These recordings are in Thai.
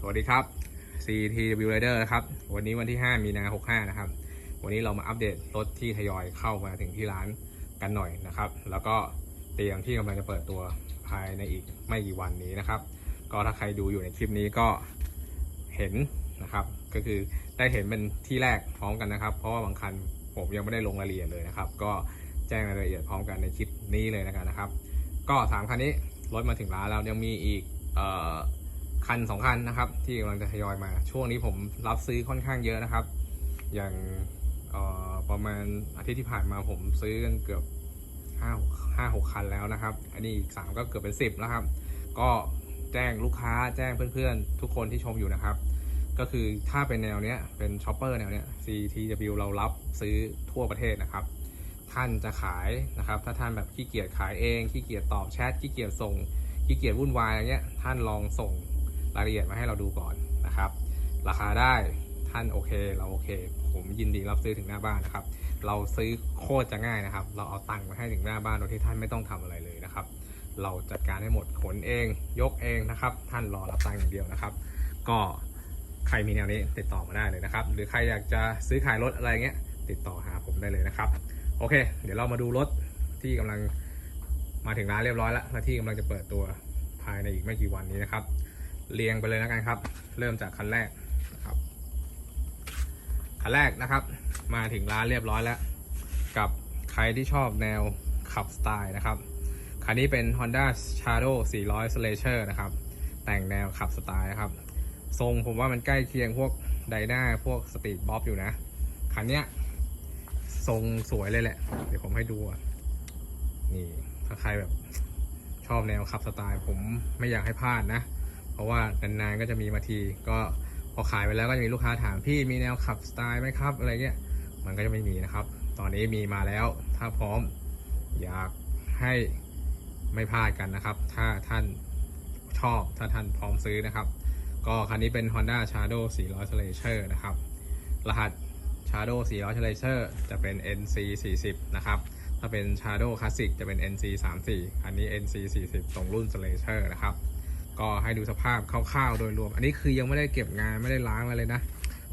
สวัสดีครับ CTW Rider นะครับ วันนี้วันที่ 5 มีนา65 นะครับ วันนี้เรามาอัปเดตรถที่ทยอยเข้ามาถึงที่ร้านกันหน่อยนะครับ แล้วก็เตรียมที่กำลังจะเปิดตัวภายในอีกไม่กี่วันนี้นะครับ ก็ถ้าใครดูอยู่ในคลิปนี้ก็เห็นนะครับ ก็คือได้เห็นเป็นที่แรกพร้อมกันนะครับ เพราะว่าบางคันผมยังไม่ได้ลงรายละเอียดเลยนะครับ ก็แจ้งรายละเอียดพร้อมกันในคลิปนี้เลยนนะครับ ก็สามคันนี้รถมาถึงร้านแล้วยังมีอีกเอ่อ คันสองคันนะครับ ที่กำลังจะทยอยมา ช่วงนี้ผมรับซื้อค่อนข้างเยอะนะครับ อย่างออประมาณอาทิตย์ที่ผ่านมาผมซื้อกันเกือบห้าห้าหกคันแล้วนะครับ อันนี้อีกสามก็เกือบเป็นสิบแล้วครับ ก็แจ้งลูกค้าแจ้งเพื่อนๆ ทุกคนที่ชมอยู่นะครับ ก็คือถ้าเป็นแนวเนี้ยเป็นช็อปเปอร์แนวเนี้ย CTW เรารับซื้อทั่วประเทศนะครับ ท่านจะขายนะครับ ถ้าท่านแบบขี้เกียจขายเองขี้เกียจตอบแชทขี้เกียจส่งขี้เกียจวุ่นวายอะไรเงี้ยท่านลองส่ง รายละเอียดมาให้เราดูก่อนนะครับ ราคาได้ท่านโอเคเราโอเค ผมยินดีรับซื้อถึงหน้าบ้านนะครับ เราซื้อโคตรจะง่ายนะครับ เราเอาตังค์มาให้ถึงหน้าบ้านโดยที่ท่านไม่ต้องทำอะไรเลยนะครับ เราจัดการให้หมดขนเอง ยกเองนะครับ ท่านรอรับตังค์อย่างเดียวนะครับ ก็ใครมีแนวนี้ติดต่อมาได้เลยนะครับ หรือใครอยากจะซื้อขายรถอะไรเงี้ยติดต่อหาผมได้เลยนะครับ โอเค เดี๋ยวเรามาดูรถที่กำลังมาถึงร้านเรียบร้อยแล้วและที่กำลังจะเปิดตัวภายในอีกไม่กี่วันนี้นะครับ เรียงไปเลยแล้วกันครับ เริ่มจากคันแรกครับ คันแรกนะครับ มาถึงร้านเรียบร้อยแล้ว กับใครที่ชอบแนวขับสไตล์นะครับ คันนี้เป็น Honda Shadow 400 Slasher นะครับ แต่งแนวขับสไตล์นะครับ ทรงผมว่ามันใกล้เคียงพวกไดนาพวกสปีดบ๊อบอยู่นะ คันเนี้ยทรงสวยเลยแหละ เดี๋ยวผมให้ดูอะนี่ถ้าใครแบบชอบแนวขับสไตล์ผมไม่อยากให้พลาดนะ เพราะว่านานๆก็จะมีมาที ก็พอขายไปแล้วก็จะมีลูกค้าถามพี่มีแนวขับสไตล์ไหมครับอะไรเงี้ยมันก็จะไม่มีนะครับ ตอนนี้มีมาแล้วถ้าพร้อมอยากให้ไม่พลาดกันนะครับ ถ้าท่านชอบถ้าท่านพร้อมซื้อนะครับ ก็คันนี้เป็น Honda Shadow 400 Slasher นะครับ รหัส Shadow 400 Slasher จะเป็น NC 40นะครับ ถ้าเป็น Shadow Classic จะเป็น NC 34อันนี้ NC 40ตรงรุ่น Slasher นะครับ ก็ให้ดูสภาพคร่าวๆโดยรวม อันนี้คือยังไม่ได้เก็บงานไม่ได้ล้างอะไรเลยนะ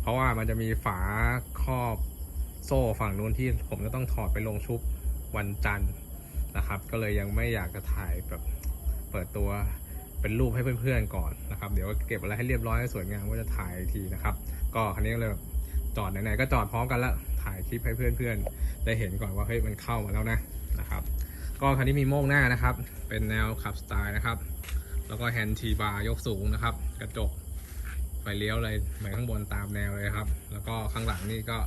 เพราะว่ามันจะมีฝาครอบโซ่ฝั่งนู้นที่ผมจะต้องถอดไปลงชุบวันจันทร์นะครับ ก็เลยยังไม่อยากจะถ่ายแบบเปิดตัวเป็นรูปให้เพื่อนๆก่อนนะครับ เดี๋ยวเก็บอะไรให้เรียบร้อยสวยงามก็จะถ่ายทีนะครับ ก็คันนี้ก็เลยจอดไหนๆก็จอดพร้อมกันแล้วถ่ายคลิปให้เพื่อนๆ ได้เห็นก่อนว่าเฮ้ยมันเข้ามาแล้วนะนะครับ ก็คันนี้มีโม่งหน้านะครับ เป็นแนวขับสไตล์นะครับ แล้วก็แฮนด์ทีบาร์ยกสูงนะครับ กระจกไฟเลี้ยวเลยเหมือนข้างบนตามแนวเลยครับ แล้วก็ข้างหลังนี่ก็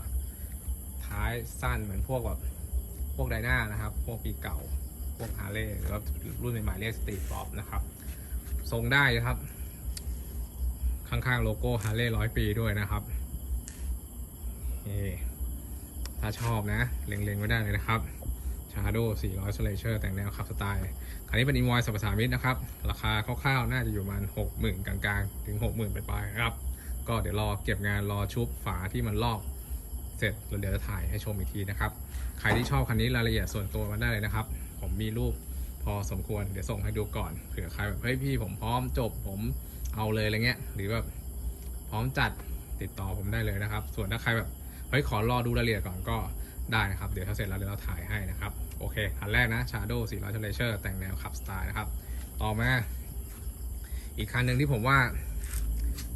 ท้ายสั้นเหมือนพวกแบบพวกไดนานะครับ พวกปีเก่า พวกฮาร์เลย์หรือว่ารุ่นใหม่ๆเรียกสตรีทป๊อปนะครับ ทรงได้นะครับ ข้างๆโลโก้ฮาร์เลย์ร้อยปีด้วยนะครับนี่ถ้าชอบนะ เล็งๆไว้ได้เลยนะครับ Shadow 400 Slasher แต่งแนวขับสไตล์ คันนี้เป็นอินวอยสัมปสามิตรนะครับ ราคาคร่าวๆ น่าจะอยู่ประมาณ60,000 กลางๆ ถึง 60,000ไปลายๆนะครับ ก็เดี๋ยวรอเก็บงานรอชุบฝาที่มันลอกเสร็จแล้วเดี๋ยวจะถ่ายให้ชมอีกทีนะครับ ใครที่ชอบคันนี้รายละเอียดส่วนตัวมาได้เลยนะครับ ผมมีรูปพอสมควรเดี๋ยวส่งให้ดูก่อนเผื่อใครแบบเฮ้ยพี่ผมพร้อมจบผมเอาเลยอะไรเงี้ย หรือแบบพร้อมจัดติดต่อผมได้เลยนะครับ ส่วนถ้าใครแบบเฮ้ยขอรอดูรายละเอียดก่อนก็ ได้นะครับ เดี๋ยวถ้าเสร็จแล้วเดี๋ยวเราถ่ายให้นะครับ โอเคคันแรกนะ Shadow 400 Slasher แต่งแนวขับสไตล์นะครับ ต่อมา อีกคันหนึ่งที่ผมว่า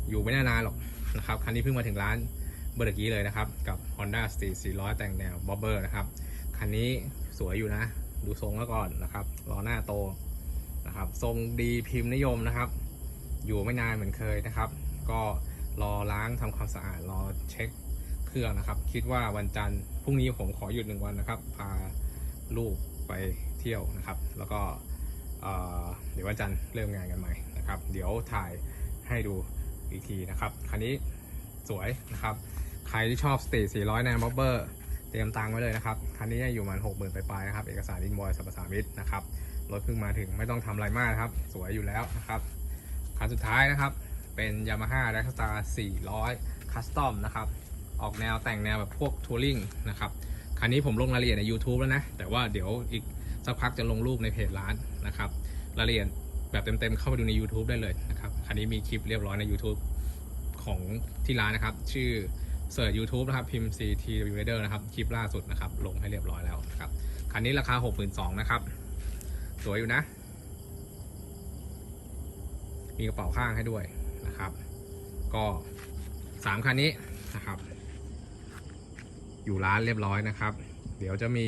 อยู่ไม่นานหรอกนะครับ คันนี้เพิ่งมาถึงร้านเบอร์กี้เลยนะครับ กับ Honda Street 400 แต่งแนว Bobber นะครับ คันนี้สวยอยู่นะ ดูทรงแล้วก่อนนะครับล้อหน้าโตนะครับ ทรงดีพิมพ์นิยมนะครับ อยู่ไม่นานเหมือนเคยนะครับ ก็รอล้างทำความสะอาดรอเช็ค เครื่องนะครับ คิดว่าวันจันทร์พรุ่งนี้ผมขอหยุดหนึ่งวันนะครับ พาลูกไปเที่ยวนะครับ แล้วก็เดี๋ยววันจันทร์เริ่มงานกันใหม่นะครับ เดี๋ยวถ่ายให้ดูอีกทีนะครับคันนี้สวยนะครับ ใครที่ชอบสตรีท400แนวบ็อบเบอร์เตรียมตังไว้เลยนะครับ คันนี้อยู่ประมัน60,000ไปปลายๆนะครับ เอกสารอินบอยสัมปสามิตนะครับรถเพิ่งมาถึงไม่ต้องทำอะไรมากนะครับ สวยอยู่แล้วนะครับ คันสุดท้ายนะครับ เป็น Yamaha r e x s t a r 400 Custom นะครับ ออกแนวแต่งแนวแบบพวกทัวริงนะครับคันนี้ผมลงรายละเอียดใน YouTube แล้วนะ แต่ว่าเดี๋ยวอีกสักพักจะลงรูปในเพจร้านนะครับรายละเอียดแบบเต็มๆเข้าไปดูใน YouTube ได้เลยนะครับคันนี้มีคลิปเรียบร้อยใน YouTube ของที่ร้านนะครับ ชื่อเสิร์ช YouTube นะครับ พิมพ์ CTW Rider นะครับ คลิปล่าสุดนะครับ ลงให้เรียบร้อยแล้วนะครับ คันนี้ราคา 62,000นะครับ สวยอยู่นะ มีกระเป๋าข้างให้ด้วยนะครับ ก็สามคันนี้นะครับ อยู่ร้านเรียบร้อยนะครับ เดี๋ยวจะมี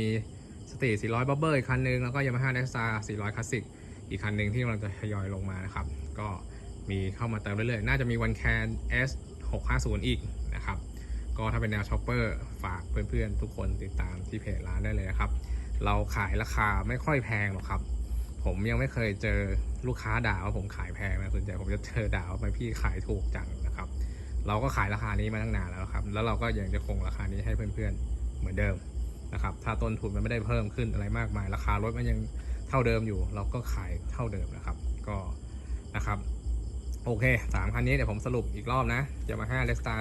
สตี400บับเบิลอีกคันหนึง แล้วก็ Yamaha n e x t a r 400 Classic อีกคันหนึ่งที่กำลังจะทยอยลงมานะครับ ก็มีเข้ามาเติมเรื่อยๆ น่าจะมีวันแคน S 650 อีกนะครับ ก็ถ้าเป็นแนวช็อปเปอร์ฝากเพื่อนๆ ทุกคนติดตามที่เพจร้านได้เลยนะครับ เราขายราคาไม่ค่อยแพงหรอกครับ ผมยังไม่เคยเจอลูกค้าด่าว่าผมขายแพงนะส่วนใหญ่ผมจะเจอด่าว่าพี่ขายถูกจัง เราก็ขายราคานี้มาตั้งนานแล้วครับ แล้วเราก็ยังจะคงราคานี้ให้เพื่อนๆเหมือนเดิมนะครับ ถ้าต้นทุนมันไม่ได้เพิ่มขึ้นอะไรมากมาย ราคารถมันยังเท่าเดิมอยู่ เราก็ขายเท่าเดิมนะครับ ก็นะครับ โอเคสามคันนี้เดี๋ยวผมสรุปอีกรอบนะ Yamaha r e x t a r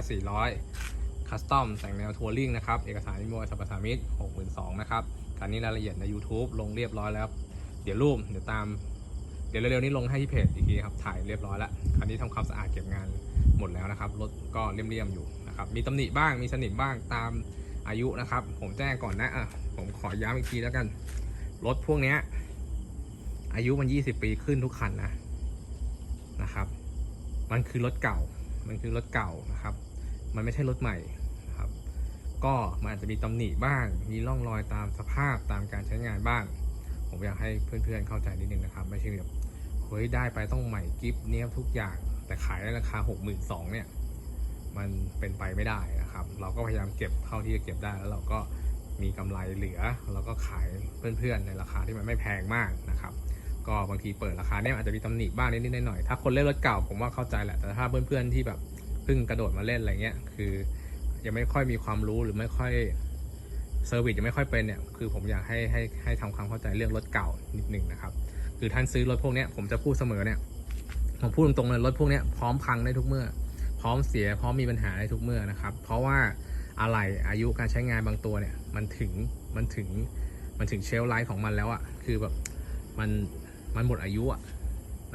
400คัสตอมแต่งแนวทัวริงนะครับ เอกสารนิมวยสรรพสามิต62,000นะครับคันนี้รายละเอียดใน YouTube ลงเรียบร้อยแล้ว เดี๋ยวรูปเดี๋ยวตาม เดี๋ยวเร็วๆนี้ลงให้ที่เพจอีกทีครับ ถ่ายเรียบร้อยแล้วคันนี้ทำความสะอาดเก็บงาน หมดแล้วนะครับรถก็เลี่ยมๆอยู่นะครับมีตำหนิบ้างมีสนิมบ้างตามอายุนะครับ ผมแจ้งก่อนนะอะผมขอย้ำอีกทีแล้วกัน รถพวกเนี้ยอายุมัน 20 ปีขึ้นทุกคันนะนะครับ มันคือรถเก่า มันคือรถเก่านะครับ มันไม่ใช่รถใหม่นะครับ ก็มันอาจจะมีตำหนิบ้าง มีร่องรอยตามสภาพตามการใช้งานบ้าง ผมอยากให้เพื่อนๆเข้าใจนิดนึงนะครับ ไม่ใช่แบบเฮ้ยได้ไปต้องใหม่กิฟเนี้ยทุกอย่าง แต่ขายในราคา 62,000เนี่ย มันเป็นไปไม่ได้นะครับ เราก็พยายามเก็บเท่าที่จะเก็บได้แล้วเราก็มีกำไรเหลือเราก็ขายเพื่อนๆในราคาที่มันไม่แพงมากนะครับ ก็บางทีเปิดราคาเนี่ยอาจจะมีตำหนิบ้างนิดๆหน่อยๆถ้าคนเล่นรถเก่าผมว่าเข้าใจแหละ แต่ถ้าเพื่อนๆที่แบบเพิ่งกระโดดมาเล่นอะไรเงี้ย คือ ยังไม่ค่อยมีความรู้หรือไม่ค่อยเซอร์วิสยังไม่ค่อยเป็นเนี่ย คือผมอยากให้ให้ให้ทำความเข้าใจเรื่องรถเก่านิดหนึ่งนะครับ คือท่านซื้อรถพวกเนี้ยผมจะพูดเสมอเนี่ย ผมพูดตรงๆเลยรถพวกนี้พร้อมพังได้ทุกเมื่อ พร้อมเสียพร้อมมีปัญหาได้ทุกเมื่อนะครับ เพราะว่าอะไรอายุการใช้งานบางตัวเนี่ย มันถึงมันถึงมันถึงเชลฟ์ไลฟ์ของมันแล้วอะ่ะคือแบบมันมันหมดอายุอะ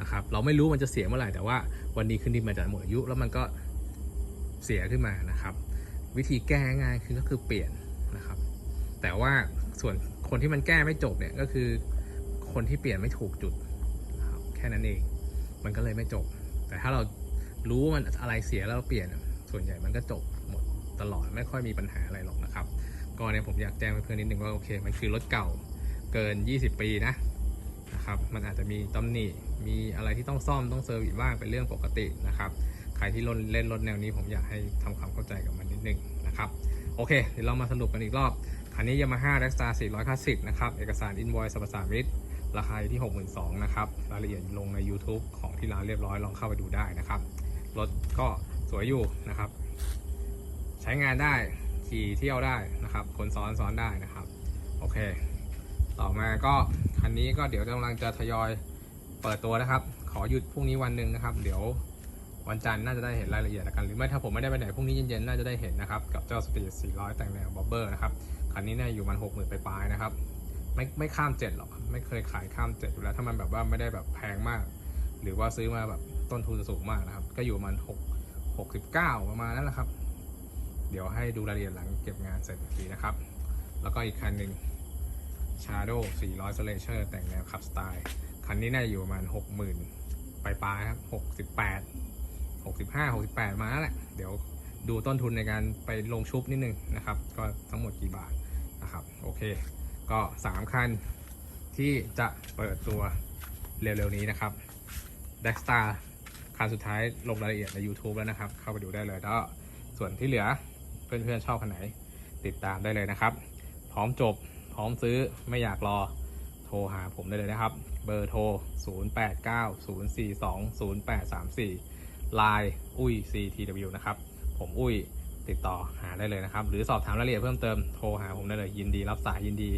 นะครับ เราไม่รู้มันจะเสียเมื่อไหร่แต่ว่าวันดีคืนดีมันจะหมดอายุแล้วมันก็เสียขึ้นมานะครับ วิธีแก้ง่ายคือก็คือเปลี่ยนนะครับ แต่ว่าส่วนคนที่มันแก้ไม่จบเนี่ยก็คือคนที่เปลี่ยนไม่ถูกจุดนะครับแค่นั้นเอง มันก็เลยไม่จบ แต่ถ้าเรารู้ว่ามันอะไรเสียแล้วเราเปลี่ยน ส่วนใหญ่มันก็จบหมดตลอดไม่ค่อยมีปัญหาอะไรหรอกนะครับ ก็เนี่ยผมอยากแจ้งเพื่อนนิดนึงว่าโอเคมันคือรถเก่าเกิน 20 ปีนะนะครับ มันอาจจะมีตำหนิมีอะไรที่ต้องซ่อมต้องเซอร์วิสบ้างเป็นเรื่องปกตินะครับใครที่เล่นรถแนวนี้ผมอยากให้ทำความเข้าใจกับมันนิดนึงนะครับโอเคเดี๋ยวเรามาสรุปกันอีกรอบคันนี้ Yamaha r e x t a r 400 Classic นะครับ เอกสาร Invoice สรรพสามิต ราคาอยู่ที่ 62,000นะครับ รายละเอียดลงใน YouTube ของที่ร้านเรียบร้อยลองเข้าไปดูได้นะครับ รถก็สวยอยู่นะครับ ใช้งานได้ขี่เที่ยวได้นะครับ คนซ้อนซ้อนได้นะครับ โอเค ต่อมาก็คันนี้ก็เดี๋ยวกำลังจะทยอยเปิดตัวนะครับ ขอหยุดพรุ่งนี้วันหนึ่งนะครับ เดี๋ยววันจันทร์น่าจะได้เห็นรายละเอียดแล้วกัน หรือไม่ถ้าผมไม่ได้ไปไหนพรุ่งนี้เย็นๆน่าจะได้เห็นนะครับ กับเจ้าสตรีท400 แต่งแนวบอบเบอร์นะครับ คันนี้เนี่ยอยู่มัน 60,000 ไปปลายนะครับ ไม่ไม่ข้ามเจ็ดหรอกไม่เคยขายข้ามเจ็ดอยู่แล้วถ้ามันแบบว่าไม่ได้แบบแพงมาก หรือว่าซื้อมาแบบต้นทุนสูงมากนะครับ ก็อยู่ประมันหกหกสิบเก้าประมาณนั้นแหละครับ เดี๋ยวให้ดูรายละเอียดหลังเก็บงานเสร็จอีกทีนะครับ แล้วก็อีกคันหนึ่ง Shadow 400 s l a s h e r แต่งแนวขับสไตล์ คันนี้น่าจะอยู่ประมาณ 60,000 ปลายปลายๆครับ 68 65 68 มาแล้วแหละ เดี๋ยวดูต้นทุนในการไปลงชุบนิดนึงนะครับ ก็ทั้งหมดกี่บาทนะครับ โอเค ก็ 3 คันที่จะเปิดตัวเร็วๆนี้นะครับ d e x t a r คันสุดท้ายลงรายละเอียดใน YouTube แล้วนะครับ เข้าไปดูได้เลยแล้วส่วนที่เหลือเพื่อนๆชอบคันไหนติดตามได้เลยนะครับ พร้อมจบพร้อมซื้อไม่อยากรอโทรหาผมได้เลยนะครับ เบอร์โทร 0890420834 Line อุ้ย CTW นะครับ ผมอุ้ย ติดต่อหาได้เลยนะครับ หรือสอบถามรายละเอียดเพิ่มเติมโทรหาผมได้เลยยินดี รับสายยินดี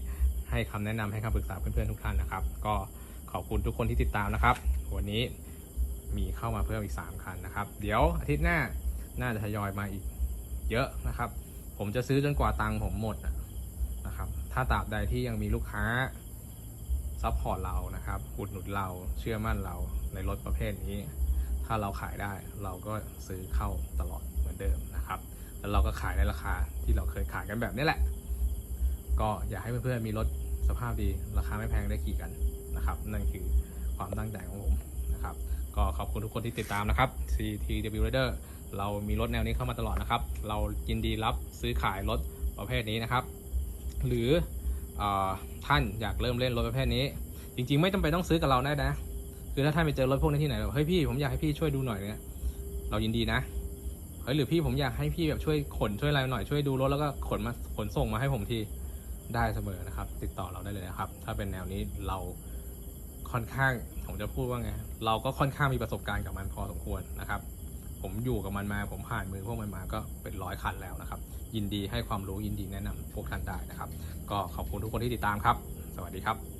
ให้คำแนะนำให้คำปรึกษาเพื่อนๆทุกท่านนะครับ ก็ขอบคุณทุกคนที่ติดตามนะครับ วันนี้มีเข้ามาเพิ่มอีก 3 คันนะครับ เดี๋ยวอาทิตย์หน้าน่าจะทยอยมาอีกเยอะนะครับ ผมจะซื้อจนกว่าตังค์ผมหมดนะครับ ถ้าตราบใดที่ยังมีลูกค้าซัพพอร์ตเรานะครับ อุดหนุนเราเชื่อมั่นเราในรถประเภทนี้ ถ้าเราขายได้เราก็ซื้อเข้าตลอดเหมือนเดิมนะครับ แล้วเราก็ขายในราคาที่เราเคยขายกันแบบนี้แหละ ก็อยากให้เพื่อนๆมีรถสภาพดีราคาไม่แพงได้ขี่กันนะครับ นั่นคือความตั้งใจของผมนะครับ ก็ขอบคุณทุกคนที่ติดตามนะครับ CTW Rider เรามีรถแนวนี้เข้ามาตลอดนะครับ เรายินดีรับซื้อขายรถประเภทนี้นะครับ หรืออท่านอยากเริ่มเล่นรถประเภทนี้ จริงๆ ไม่จำเป็นต้องซื้อกับเราได้นะ คือถ้าท่านไปเจอรถพวกนี้ที่ไหนแบบเฮ้ยพี่ผมอยากให้พี่ช่วยดูหน่อยเนี่ยเรายินดีนะ เฮ้ยหรือพี่ผมอยากให้พี่แบบช่วยขนช่วยอะไรหน่อยช่วยดูรถแล้วก็ขนมาขนส่งมาให้ผมทีได้เสมอนะครับ ติดต่อเราได้เลยนะครับ ถ้าเป็นแนวนี้เราค่อนข้างผมจะพูดว่าไงเราก็ค่อนข้างมีประสบการณ์กับมันพอสมควรนะครับ ผมอยู่กับมันมาผมผ่านมือพวกมันมาก็เป็นร้อยคันแล้วนะครับ ยินดีให้ความรู้ยินดีแนะนำพวกท่านได้นะครับ ก็ขอบคุณทุกคนที่ติดตามครับ สวัสดีครับ